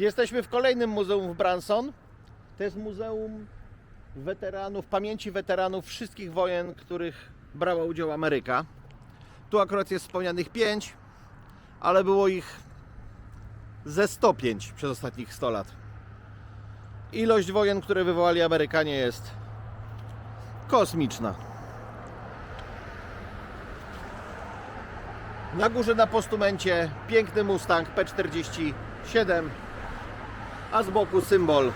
Jesteśmy w kolejnym muzeum w Branson. To jest muzeum weteranów, pamięci weteranów wszystkich wojen, których brała udział Ameryka. Tu akurat jest wspomnianych pięć, ale było ich ze 105 przez ostatnich 100 lat. Ilość wojen, które wywołali Amerykanie jest kosmiczna. Na górze na postumencie piękny Mustang P47, a z boku symbol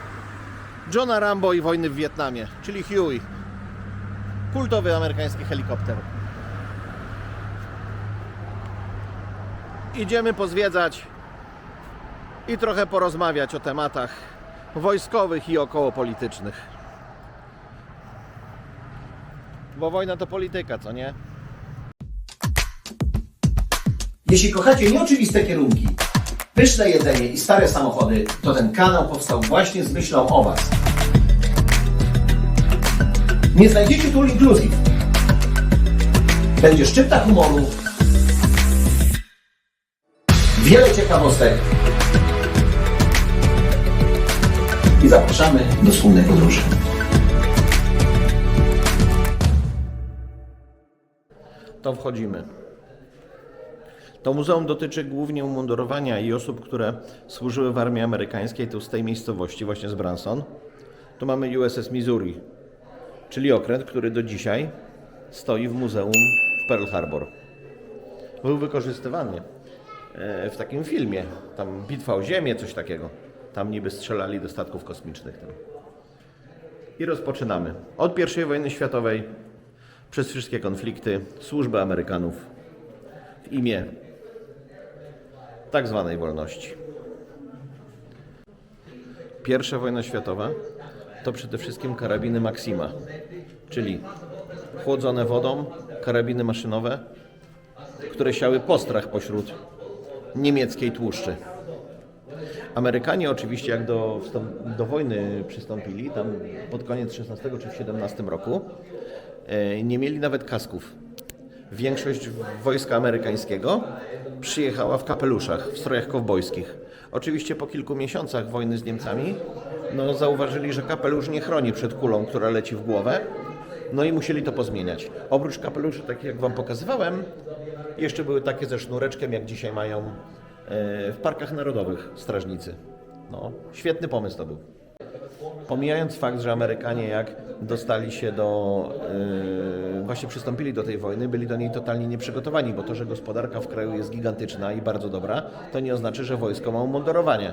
Johna Rambo i wojny w Wietnamie, czyli Huey. Kultowy amerykański helikopter. Idziemy pozwiedzać i trochę porozmawiać o tematach wojskowych i okołopolitycznych. Bo wojna to polityka, co nie? Jeśli kochacie nieoczywiste kierunki, pyszne jedzenie i stare samochody, to ten kanał powstał właśnie z myślą o Was. Nie znajdziecie tu inclusive. Będzie szczypta humoru, wiele ciekawostek i zapraszamy do wspólnej podróży. to wchodzimy. To muzeum dotyczy głównie umundurowania i osób, które służyły w armii amerykańskiej, tu z tej miejscowości, właśnie z Branson. Tu mamy USS Missouri, czyli okręt, który do dzisiaj stoi w muzeum w Pearl Harbor. Był wykorzystywany e, w takim filmie, tam Bitwa o Ziemię, coś takiego. Tam niby strzelali do statków kosmicznych. Tam. I rozpoczynamy. Od I wojny światowej przez wszystkie konflikty służby Amerykanów w imię tak zwanej wolności. Pierwsza wojna światowa to przede wszystkim karabiny Maxima, czyli chłodzone wodą karabiny maszynowe, które siały postrach pośród niemieckiej tłuszczy. Amerykanie oczywiście jak do, do wojny przystąpili, tam pod koniec XVI czy w XVII roku, e, nie mieli nawet kasków. Większość wojska amerykańskiego przyjechała w kapeluszach, w strojach kowbojskich. Oczywiście po kilku miesiącach wojny z Niemcami no, zauważyli, że kapelusz nie chroni przed kulą, która leci w głowę, no i musieli to pozmieniać. Oprócz kapeluszy, takich jak Wam pokazywałem, jeszcze były takie ze sznureczkiem, jak dzisiaj mają e, w parkach narodowych strażnicy. No, świetny pomysł to był. Pomijając fakt, że Amerykanie jak dostali się do, yy, właśnie przystąpili do tej wojny, byli do niej totalnie nieprzygotowani, bo to, że gospodarka w kraju jest gigantyczna i bardzo dobra, to nie oznacza, że wojsko ma umundurowanie.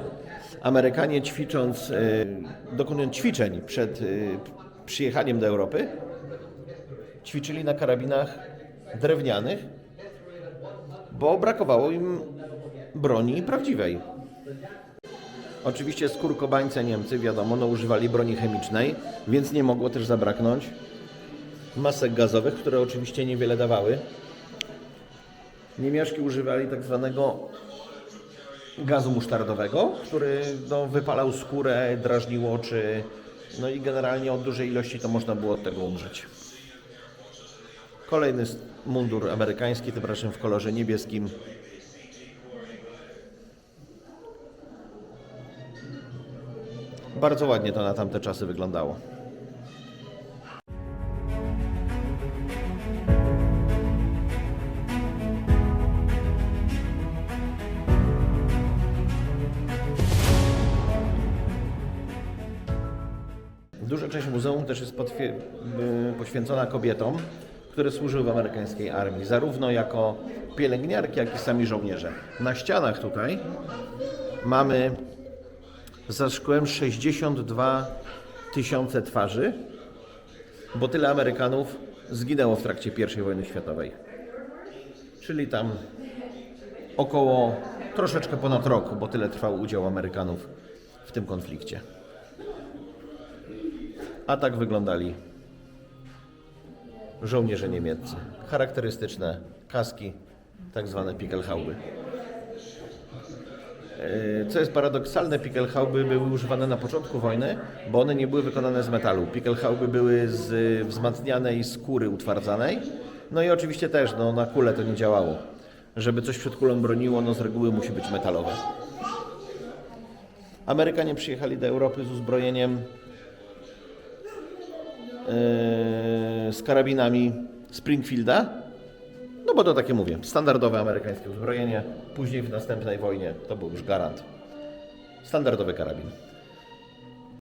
Amerykanie ćwicząc, yy, dokonując ćwiczeń przed yy, przyjechaniem do Europy, ćwiczyli na karabinach drewnianych, bo brakowało im broni prawdziwej. Oczywiście skórkobańce Niemcy, wiadomo, no, używali broni chemicznej, więc nie mogło też zabraknąć masek gazowych, które oczywiście niewiele dawały. Niemiaszki używali tak zwanego gazu musztardowego, który no, wypalał skórę, drażnił oczy, no i generalnie od dużej ilości to można było od tego umrzeć. Kolejny mundur amerykański, tym razem w kolorze niebieskim, Bardzo ładnie to na tamte czasy wyglądało. Duża część muzeum też jest y, poświęcona kobietom, które służyły w amerykańskiej armii, zarówno jako pielęgniarki, jak i sami żołnierze. Na ścianach tutaj mamy za szkłem 62 tysiące twarzy, bo tyle Amerykanów zginęło w trakcie I wojny światowej. Czyli tam około troszeczkę ponad rok, bo tyle trwał udział Amerykanów w tym konflikcie. A tak wyglądali żołnierze niemieccy. Charakterystyczne kaski, tak zwane Pickelhauby. E, Co jest paradoksalne, Pickelhauby były używane na początku wojny, bo one nie były wykonane z metalu. Pickelhauby były z wzmacnianej skóry utwardzanej. No i oczywiście też no, na kulę to nie działało. Żeby coś przed kulą broniło, no z reguły musi być metalowe. Amerykanie przyjechali do Europy z uzbrojeniem yy, z karabinami Springfielda. No bo to takie mówię, standardowe amerykańskie uzbrojenie. Później w następnej wojnie to był już garant. Standardowy karabin.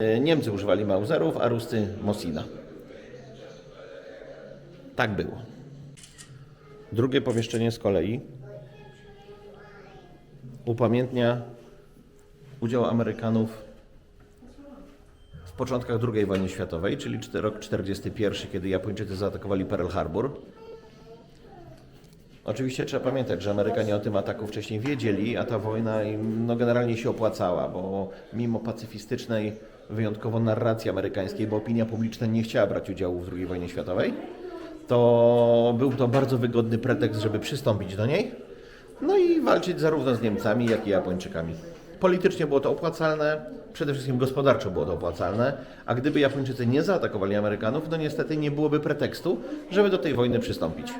Yy, Niemcy używali Mauserów, a Ruscy Mosina. Tak było. Drugie pomieszczenie z kolei upamiętnia udział Amerykanów w początkach II wojny światowej, czyli rok 1941, kiedy Japończycy zaatakowali Pearl Harbor. Oczywiście trzeba pamiętać, że Amerykanie o tym ataku wcześniej wiedzieli, a ta wojna im no, generalnie się opłacała, bo mimo pacyfistycznej, wyjątkowo narracji amerykańskiej, bo opinia publiczna nie chciała brać udziału w II wojnie światowej, to był to bardzo wygodny pretekst, żeby przystąpić do niej, no i walczyć zarówno z Niemcami, jak i Japończykami. Politycznie było to opłacalne, przede wszystkim gospodarczo było to opłacalne, a gdyby Japończycy nie zaatakowali Amerykanów, no niestety nie byłoby pretekstu, żeby do tej wojny przystąpić.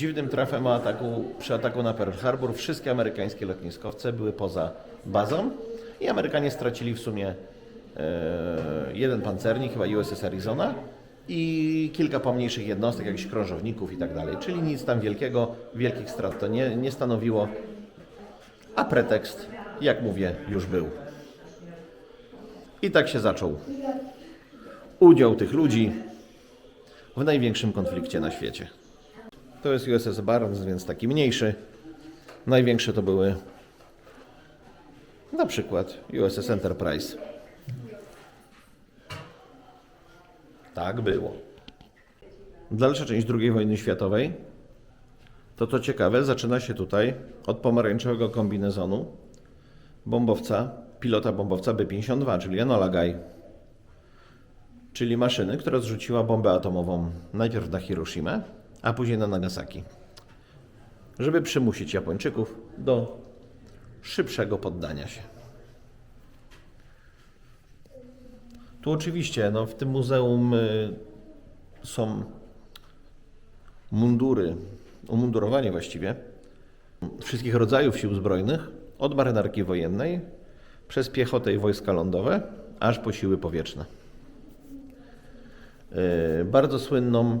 Dziwnym trafem ataku, przy ataku na Pearl Harbor wszystkie amerykańskie lotniskowce były poza bazą i Amerykanie stracili w sumie e, jeden pancernik, chyba USS Arizona i kilka pomniejszych jednostek, jakichś krążowników i tak dalej. Czyli nic tam wielkiego, wielkich strat to nie, nie stanowiło, a pretekst, jak mówię, już był. I tak się zaczął udział tych ludzi w największym konflikcie na świecie. To jest USS Barnes, więc taki mniejszy. Największe to były na przykład USS Enterprise. Tak było. Dalsza część II wojny światowej to co ciekawe, zaczyna się tutaj od pomarańczowego kombinezonu bombowca, pilota bombowca B-52, czyli Enola Gay. Czyli maszyny, która zrzuciła bombę atomową najpierw na Hiroshimę, a później na Nagasaki. Żeby przymusić Japończyków do szybszego poddania się. Tu oczywiście no, w tym muzeum y, są mundury, umundurowanie właściwie wszystkich rodzajów sił zbrojnych, od marynarki wojennej przez piechotę i wojska lądowe, aż po siły powietrzne. Y, Bardzo słynną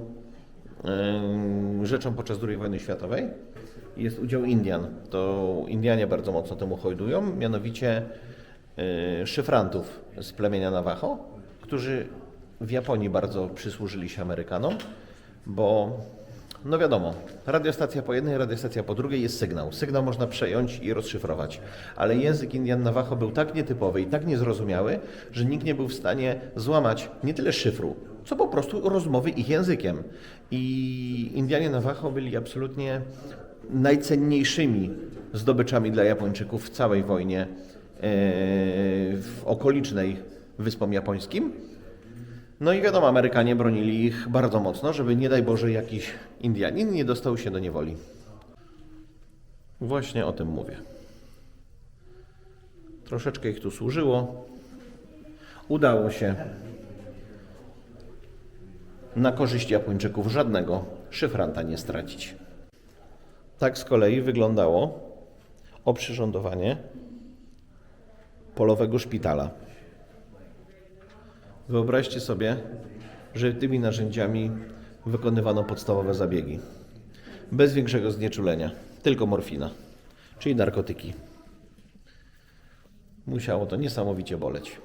rzeczą podczas II wojny światowej jest udział Indian. To Indianie bardzo mocno temu hojdują, mianowicie y, szyfrantów z plemienia Navajo, którzy w Japonii bardzo przysłużyli się Amerykanom, bo no wiadomo, radiostacja po jednej, radiostacja po drugiej jest sygnał. Sygnał można przejąć i rozszyfrować, ale język Indian Navajo był tak nietypowy i tak niezrozumiały, że nikt nie był w stanie złamać nie tyle szyfru, co po prostu rozmowy ich językiem. I Indianie Navajo byli absolutnie najcenniejszymi zdobyczami dla Japończyków w całej wojnie e, w okolicznej wyspom japońskim. No i wiadomo, Amerykanie bronili ich bardzo mocno, żeby nie daj Boże jakiś Indianin nie dostał się do niewoli. Właśnie o tym mówię. Troszeczkę ich tu służyło. Udało się na korzyść Japończyków żadnego szyfranta nie stracić. Tak z kolei wyglądało oprzyrządowanie polowego szpitala. Wyobraźcie sobie, że tymi narzędziami wykonywano podstawowe zabiegi. Bez większego znieczulenia, tylko morfina, czyli narkotyki. Musiało to niesamowicie boleć.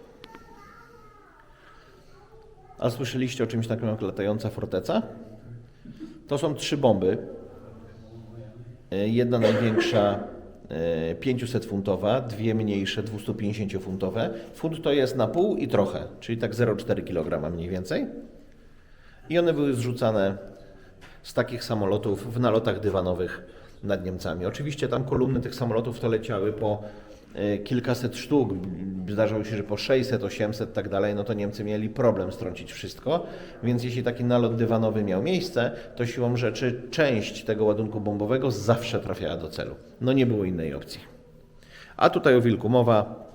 A słyszeliście o czymś takim jak latająca forteca? To są trzy bomby. E, Jedna największa 500-funtowa, dwie mniejsze 250-funtowe. Funt to jest na pół i trochę, czyli tak 0,4 kg mniej więcej. I one były zrzucane z takich samolotów w nalotach dywanowych nad Niemcami. Oczywiście tam kolumny tych samolotów to leciały po e, kilkaset sztuk, zdarzało się, że po 600, 800 tak dalej, no to Niemcy mieli problem strącić wszystko, więc jeśli taki nalot dywanowy miał miejsce, to siłą rzeczy część tego ładunku bombowego zawsze trafiała do celu. No nie było innej opcji. A tutaj o wilku mowa,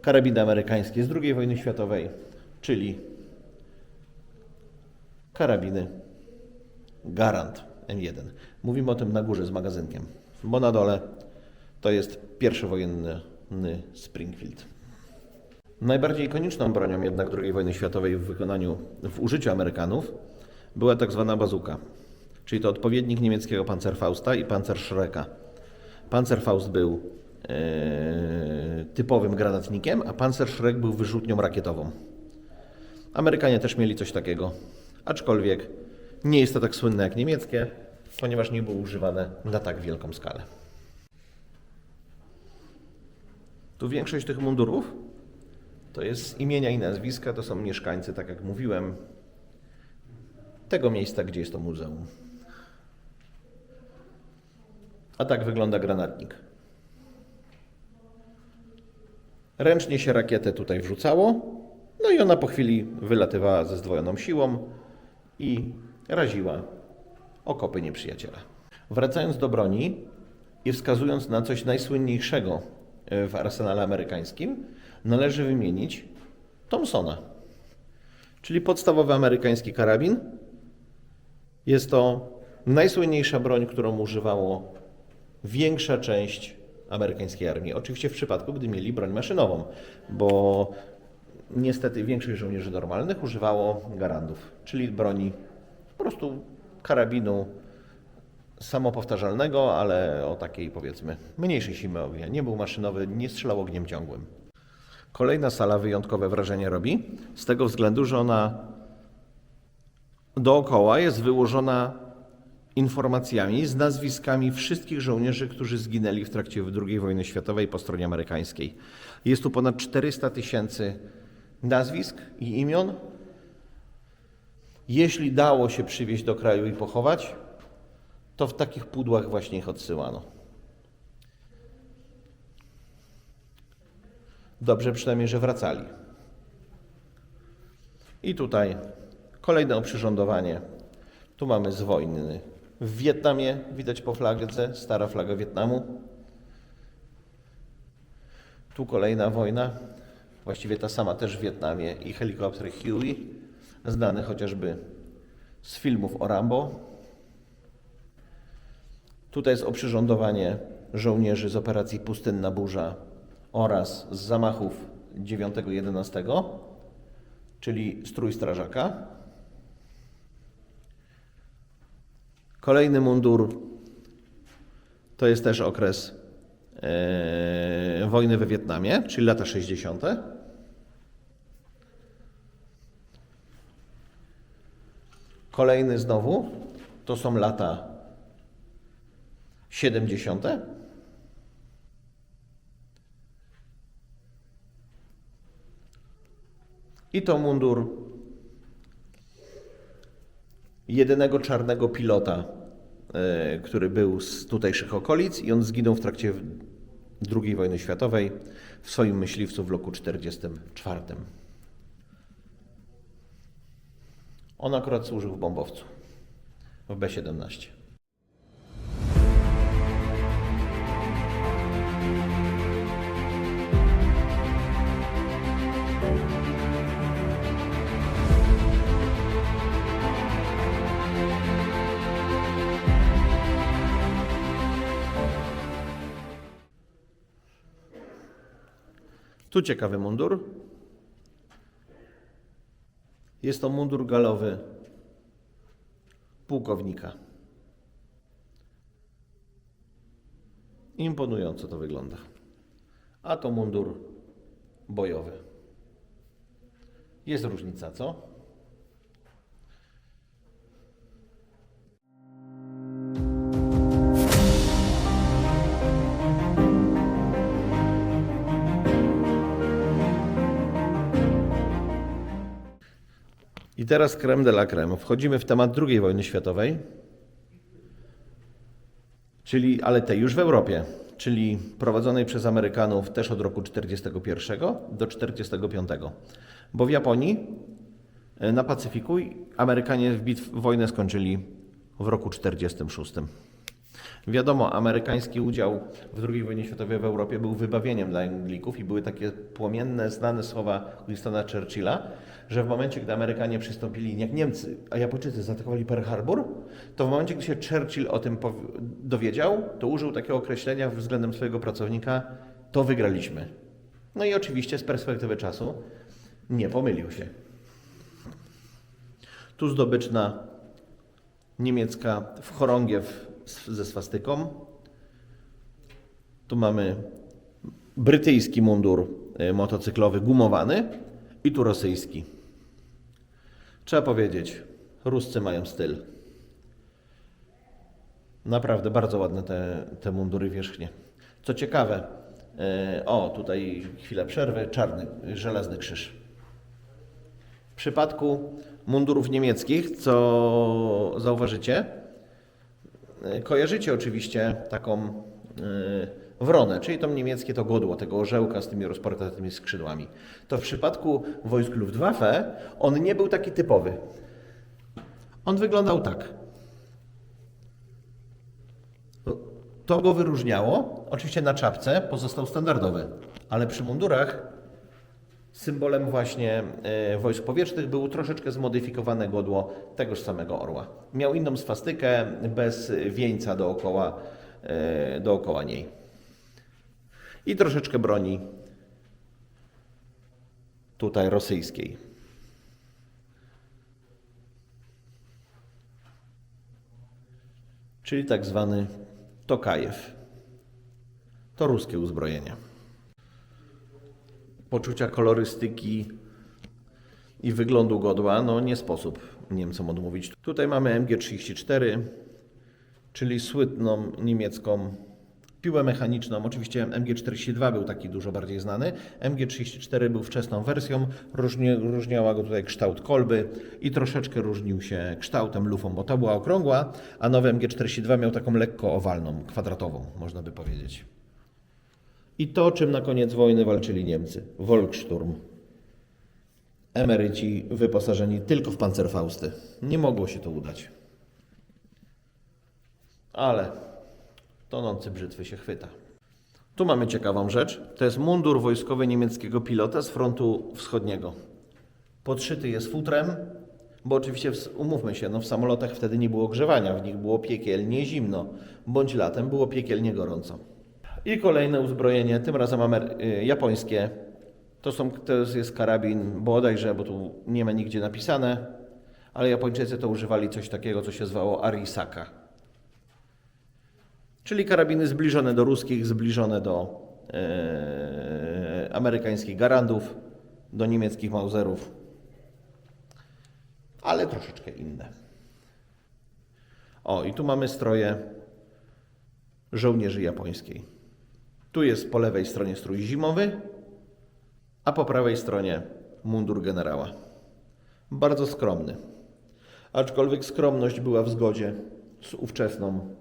karabiny amerykańskie z II wojny światowej, czyli karabiny Garand M1. Mówimy o tym na górze z magazynkiem, bo na dole to jest pierwszy wojenny Springfield. Najbardziej ikoniczną bronią jednak II wojny światowej w wykonaniu, w użyciu Amerykanów była tak zwana bazuka, czyli to odpowiednik niemieckiego Panzerfausta i Panzerschrecka. Panzerfaust był e, typowym granatnikiem, a Panzerschreck był wyrzutnią rakietową. Amerykanie też mieli coś takiego, aczkolwiek nie jest to tak słynne jak niemieckie, ponieważ nie było używane na tak wielką skalę. Tu większość tych mundurów to jest z imienia i nazwiska, to są mieszkańcy, tak jak mówiłem, tego miejsca, gdzie jest to muzeum. A tak wygląda granatnik. Ręcznie się rakietę tutaj wrzucało, no i ona po chwili wylatywała ze zdwojoną siłą i raziła okopy nieprzyjaciela. Wracając do broni i wskazując na coś najsłynniejszego w arsenale amerykańskim, należy wymienić Thompsona, czyli podstawowy amerykański karabin. Jest to najsłynniejsza broń, którą używało większa część amerykańskiej armii. Oczywiście w przypadku, gdy mieli broń maszynową, bo niestety większość żołnierzy normalnych używało garandów, czyli broni po prostu karabinu samopowtarzalnego, ale o takiej powiedzmy mniejszej siły ognia. Nie był maszynowy, nie strzelał ogniem ciągłym. Kolejna sala wyjątkowe wrażenie robi z tego względu, że ona dookoła jest wyłożona informacjami z nazwiskami wszystkich żołnierzy, którzy zginęli w trakcie II wojny światowej po stronie amerykańskiej. Jest tu ponad 400 tysięcy nazwisk i imion. Jeśli dało się przywieźć do kraju i pochować, to w takich pudłach właśnie ich odsyłano. Dobrze przynajmniej, że wracali. I tutaj kolejne oprzyrządowanie. Tu mamy z wojny w Wietnamie, widać po flagce, stara flaga Wietnamu. Tu kolejna wojna, właściwie ta sama też w Wietnamie i helikopter Huey, znany chociażby z filmów o Rambo. Tutaj jest oprzyrządowanie żołnierzy z operacji Pustynna Burza oraz z zamachów 9-11, czyli strój strażaka. Kolejny mundur to jest też okres e, wojny we Wietnamie, czyli lata 60. Kolejny znowu to są lata 70. I to mundur jedynego czarnego pilota, e, który był z tutejszych okolic i on zginął w trakcie II wojny światowej w swoim myśliwcu w roku 1944. On akurat służył w bombowcu, w B-17. Tu ciekawy mundur. Jest to mundur galowy pułkownika. Imponująco to wygląda. A to mundur bojowy. Jest różnica, co? I teraz creme de la creme. Wchodzimy w temat II wojny światowej, czyli, ale tej już w Europie, czyli prowadzonej przez Amerykanów też od roku 41 do 45. Bo w Japonii e, na Pacyfiku Amerykanie w bitw wojnę skończyli w roku 46. Wiadomo, amerykański udział w II wojnie światowej w Europie był wybawieniem dla Anglików i były takie płomienne, znane słowa Winstona Churchilla, że w momencie, gdy Amerykanie przystąpili, jak Niemcy, a Japończycy zaatakowali Pearl Harbor, to w momencie, gdy się Churchill o tym dowiedział, to użył takiego określenia względem swojego pracownika, to wygraliśmy. No i oczywiście z perspektywy czasu nie pomylił się. Tu zdobyczna niemiecka w chorągiew ze swastyką. Tu mamy brytyjski mundur y, motocyklowy gumowany i tu rosyjski. Trzeba powiedzieć, Ruscy mają styl. Naprawdę bardzo ładne te, te mundury wierzchnie. Co ciekawe, y, o tutaj chwilę przerwy, czarny, żelazny krzyż. W przypadku mundurów niemieckich, co zauważycie, kojarzycie oczywiście taką y, wronę, czyli to niemieckie to godło, tego orzełka z tymi rozportatymi skrzydłami. To w przypadku wojsk Luftwaffe on nie był taki typowy. On wyglądał tak. To go wyróżniało. Oczywiście na czapce pozostał standardowy, ale przy mundurach Symbolem właśnie e, wojsk powietrznych było troszeczkę zmodyfikowane godło tegoż samego orła. Miał inną swastykę bez wieńca dookoła, e, dookoła niej. I troszeczkę broni tutaj rosyjskiej. Czyli tak zwany Tokajew. To ruskie uzbrojenie poczucia kolorystyki i wyglądu godła, no nie sposób Niemcom odmówić. Tutaj mamy MG34, czyli słynną niemiecką piłę mechaniczną. Oczywiście MG42 był taki dużo bardziej znany. MG34 był wczesną wersją, różnie, różniała go tutaj kształt kolby i troszeczkę różnił się kształtem lufą, bo ta była okrągła, a nowy MG42 miał taką lekko owalną, kwadratową, można by powiedzieć. I to, czym na koniec wojny walczyli Niemcy. Volkssturm. Emeryci wyposażeni tylko w pancerfausty. Nie mogło się to udać. Ale tonący brzytwy się chwyta. Tu mamy ciekawą rzecz. To jest mundur wojskowy niemieckiego pilota z frontu wschodniego. Podszyty jest futrem, bo oczywiście, umówmy się, no w samolotach wtedy nie było grzewania, w nich było piekielnie zimno, bądź latem było piekielnie gorąco. I kolejne uzbrojenie, tym razem amer- y, japońskie. To, są, to jest karabin bodajże, bo tu nie ma nigdzie napisane, ale Japończycy to używali coś takiego, co się zwało Arisaka. Czyli karabiny zbliżone do ruskich, zbliżone do e, amerykańskich garandów, do niemieckich Mauserów, ale troszeczkę inne. O, i tu mamy stroje żołnierzy japońskiej. Tu jest po lewej stronie strój zimowy, a po prawej stronie mundur generała. Bardzo skromny. Aczkolwiek skromność była w zgodzie z ówczesną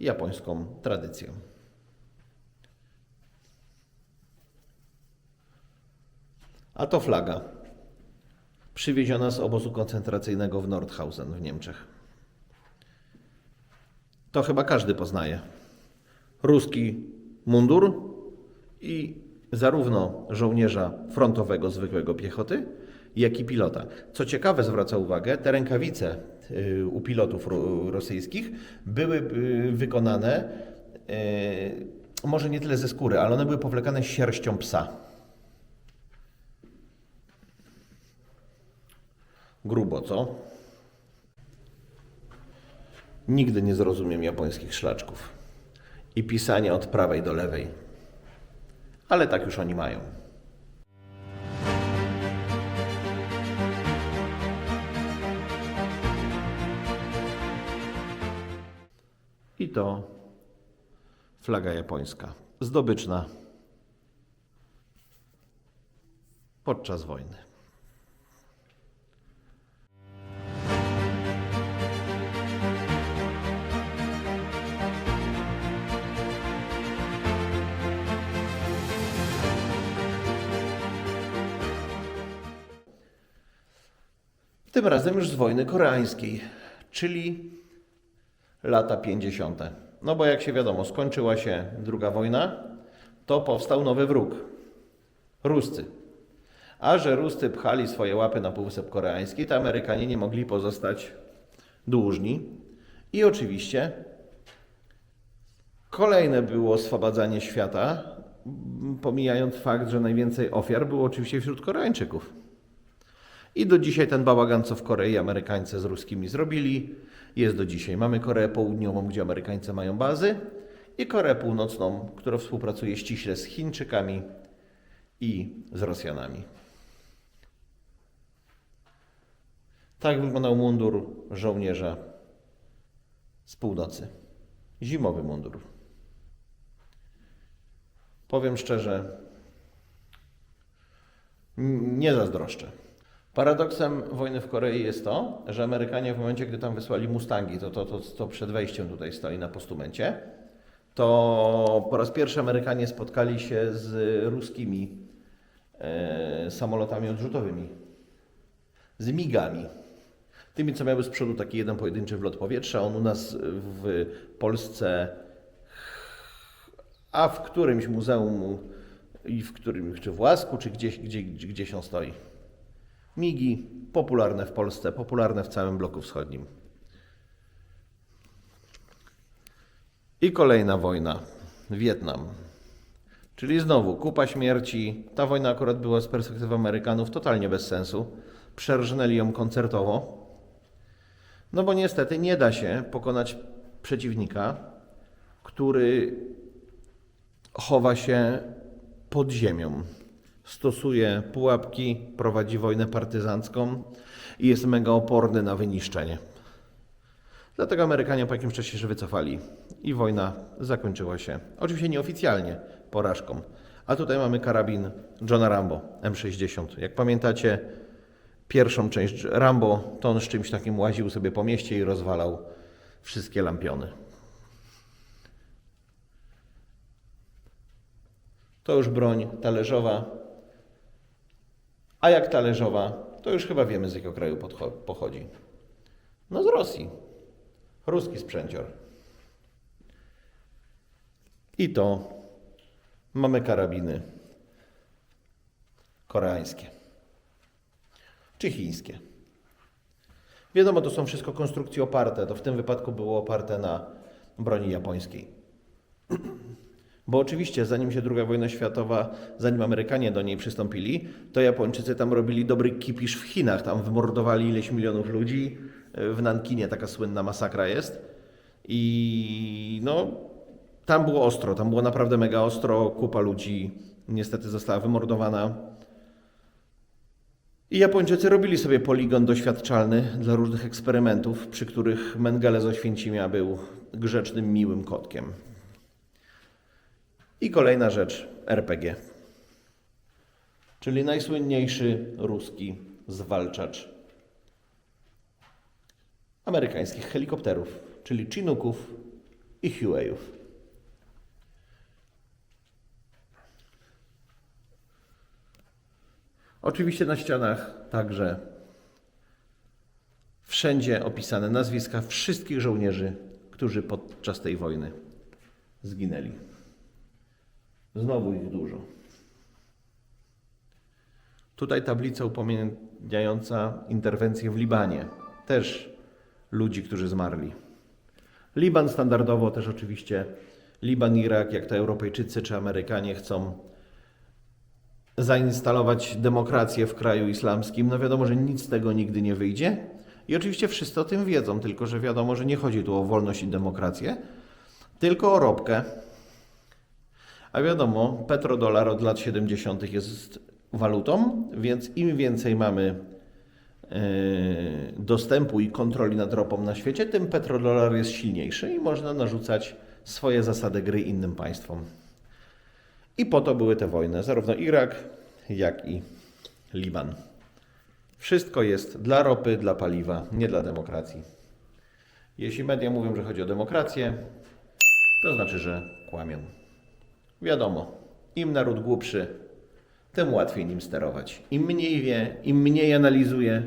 japońską tradycją. A to flaga. Przywieziona z obozu koncentracyjnego w Nordhausen w Niemczech. To chyba każdy poznaje. Ruski mundur i zarówno żołnierza frontowego, zwykłego piechoty, jak i pilota. Co ciekawe, zwraca uwagę, te rękawice y, u pilotów ro- rosyjskich były y, wykonane y, może nie tyle ze skóry, ale one były powlekane sierścią psa. Grubo, co? Nigdy nie zrozumiem japońskich szlaczków i pisania od prawej do lewej. Ale tak już oni mają. I to flaga japońska, zdobyczna podczas wojny. Tym razem już z wojny koreańskiej, czyli lata 50. No bo jak się wiadomo, skończyła się druga wojna, to powstał nowy wróg. Ruscy. A że Ruscy pchali swoje łapy na Półwysep Koreański, to Amerykanie nie mogli pozostać dłużni. I oczywiście kolejne było oswabadzanie świata, pomijając fakt, że najwięcej ofiar było oczywiście wśród Koreańczyków. I do dzisiaj ten bałagan, co w Korei Amerykańcy z Ruskimi zrobili, jest do dzisiaj. Mamy Koreę Południową, gdzie Amerykańcy mają bazy i Koreę Północną, która współpracuje ściśle z Chińczykami i z Rosjanami. Tak wyglądał mundur żołnierza z północy. Zimowy mundur. Powiem szczerze, nie zazdroszczę. Paradoksem wojny w Korei jest to, że Amerykanie w momencie, gdy tam wysłali Mustangi, to, to, to, to przed wejściem tutaj stoi na postumencie, to po raz pierwszy Amerykanie spotkali się z ruskimi e, samolotami odrzutowymi, z migami. Tymi, co miały z przodu taki jeden pojedynczy wlot powietrza. On u nas w Polsce, a w którymś muzeum i w którym, czy w Łasku, czy gdzieś, gdzie, gdzieś on stoi. Migi popularne w Polsce, popularne w całym bloku wschodnim. I kolejna wojna Wietnam. Czyli znowu kupa śmierci. Ta wojna akurat była z perspektywy Amerykanów totalnie bez sensu. Przerżnęli ją koncertowo. No bo niestety nie da się pokonać przeciwnika, który chowa się pod ziemią. Stosuje pułapki, prowadzi wojnę partyzancką i jest mega oporny na wyniszczenie. Dlatego Amerykanie po jakimś czasie się wycofali i wojna zakończyła się, oczywiście nieoficjalnie, porażką. A tutaj mamy karabin Johna Rambo M60. Jak pamiętacie, pierwszą część Rambo, to on z czymś takim łaził sobie po mieście i rozwalał wszystkie lampiony. To już broń talerzowa. A jak talerzowa, to już chyba wiemy z jakiego kraju pochodzi. No z Rosji. Ruski sprzęcior. I to mamy karabiny koreańskie czy chińskie. Wiadomo, to są wszystko konstrukcje oparte. To w tym wypadku było oparte na broni japońskiej. Bo oczywiście, zanim się II wojna światowa, zanim Amerykanie do niej przystąpili, to Japończycy tam robili dobry kipisz w Chinach. Tam wymordowali ileś milionów ludzi. W Nankinie taka słynna masakra jest. I no, tam było ostro, tam było naprawdę mega ostro. Kupa ludzi niestety została wymordowana. I Japończycy robili sobie poligon doświadczalny dla różnych eksperymentów, przy których Mengele z Oświęcimia był grzecznym, miłym kotkiem. I kolejna rzecz RPG. Czyli najsłynniejszy ruski zwalczacz amerykańskich helikopterów, czyli Chinooków i Hueyów. Oczywiście na ścianach także wszędzie opisane nazwiska wszystkich żołnierzy, którzy podczas tej wojny zginęli. Znowu ich dużo. Tutaj tablica upamiętniająca interwencję w Libanie. Też ludzi, którzy zmarli. Liban standardowo też oczywiście. Liban, Irak, jak to Europejczycy czy Amerykanie chcą zainstalować demokrację w kraju islamskim. No wiadomo, że nic z tego nigdy nie wyjdzie. I oczywiście wszyscy o tym wiedzą, tylko że wiadomo, że nie chodzi tu o wolność i demokrację, tylko o ropkę. A wiadomo, petrodolar od lat 70. jest walutą, więc im więcej mamy e, dostępu i kontroli nad ropą na świecie, tym petrodolar jest silniejszy i można narzucać swoje zasady gry innym państwom. I po to były te wojny, zarówno Irak, jak i Liban. Wszystko jest dla ropy, dla paliwa, nie dla demokracji. Jeśli media mówią, że chodzi o demokrację, to znaczy, że kłamią. Wiadomo, im naród głupszy, tym łatwiej nim sterować. Im mniej wie, im mniej analizuje,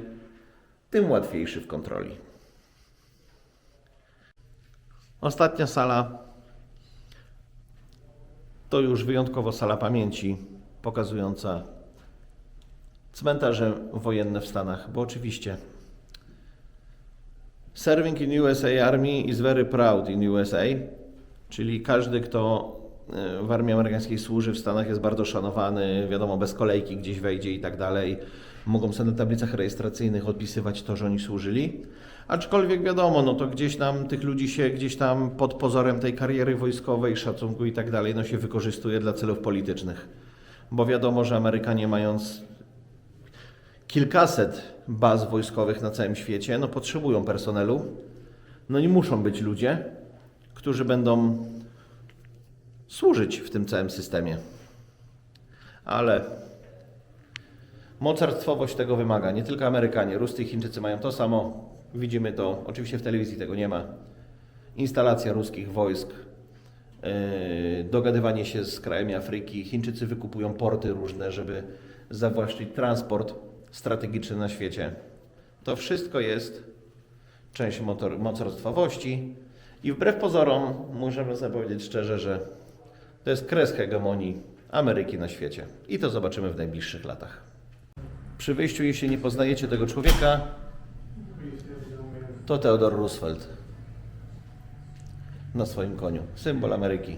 tym łatwiejszy w kontroli. Ostatnia sala to już wyjątkowo sala pamięci pokazująca cmentarze wojenne w Stanach, bo oczywiście serving in USA Army is very proud in USA, czyli każdy, kto w armii amerykańskiej służy w Stanach jest bardzo szanowany, wiadomo, bez kolejki gdzieś wejdzie i tak dalej. Mogą sobie na tablicach rejestracyjnych odpisywać to, że oni służyli. Aczkolwiek wiadomo, no to gdzieś tam tych ludzi się gdzieś tam pod pozorem tej kariery wojskowej, szacunku i tak dalej, no się wykorzystuje dla celów politycznych. Bo wiadomo, że Amerykanie mając kilkaset baz wojskowych na całym świecie, no potrzebują personelu. No i muszą być ludzie, którzy będą służyć w tym całym systemie. Ale mocarstwowość tego wymaga. Nie tylko Amerykanie, Ruscy i Chińczycy mają to samo. Widzimy to, oczywiście w telewizji tego nie ma. Instalacja ruskich wojsk, yy, dogadywanie się z krajami Afryki. Chińczycy wykupują porty różne, żeby zawłaszczyć transport strategiczny na świecie. To wszystko jest część mocarstwowości i wbrew pozorom możemy sobie powiedzieć szczerze, że to jest kres hegemonii Ameryki na świecie. I to zobaczymy w najbliższych latach. Przy wyjściu, jeśli nie poznajecie tego człowieka, to Theodore Roosevelt na swoim koniu. Symbol Ameryki.